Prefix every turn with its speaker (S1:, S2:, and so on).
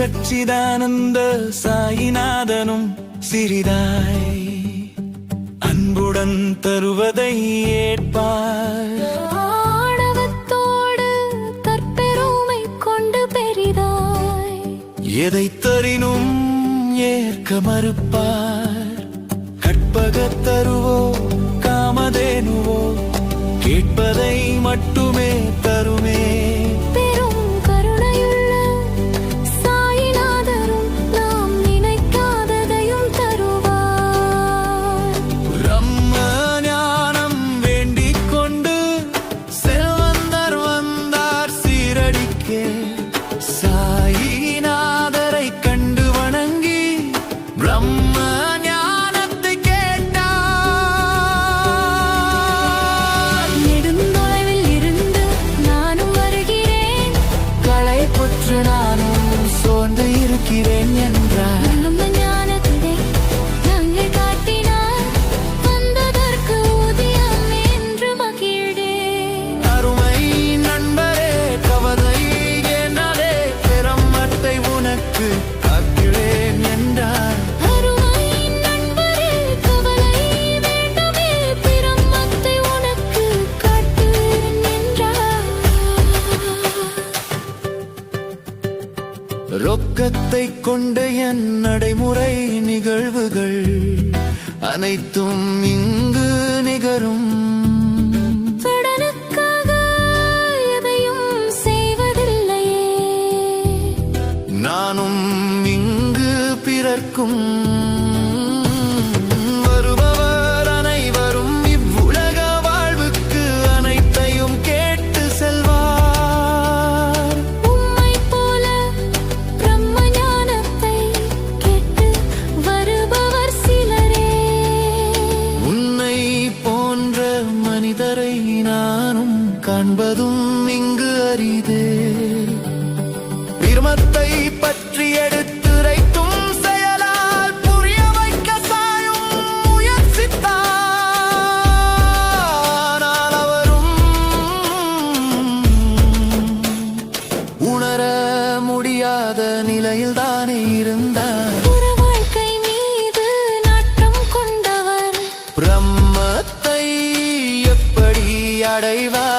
S1: சச்சிதானந்த சாயிநாதனும் சிறிதாய் அன்புடன் தருவதை ஏற்பார்.
S2: ஆணவத்தோடு தற்பெருமை கொண்டு பெரிதாய்.
S1: எதை தரினும் ஏற்க மறுப்பார். கற்பகத் தருவோ காமதேனுவோ கேட்பதை மட்டுமே புற்று நானும் சோர்ந்து இருக்கிறேன் என்றார்.
S2: நம்ம ஞானத்தை
S1: ரொக்கத்தை கொண்ட என் நடைமுறை நிகழ்வுகள் அனைத்தும் இங்கு நிகரும் நானும் இங்கு பிறர்க்கும்
S2: முடியாத நிலையில்
S1: தானே இருந்தார். ஒரு மீது நாட்டம் கொண்டவர். பிரம்மத்தை எப்படி அடைவார்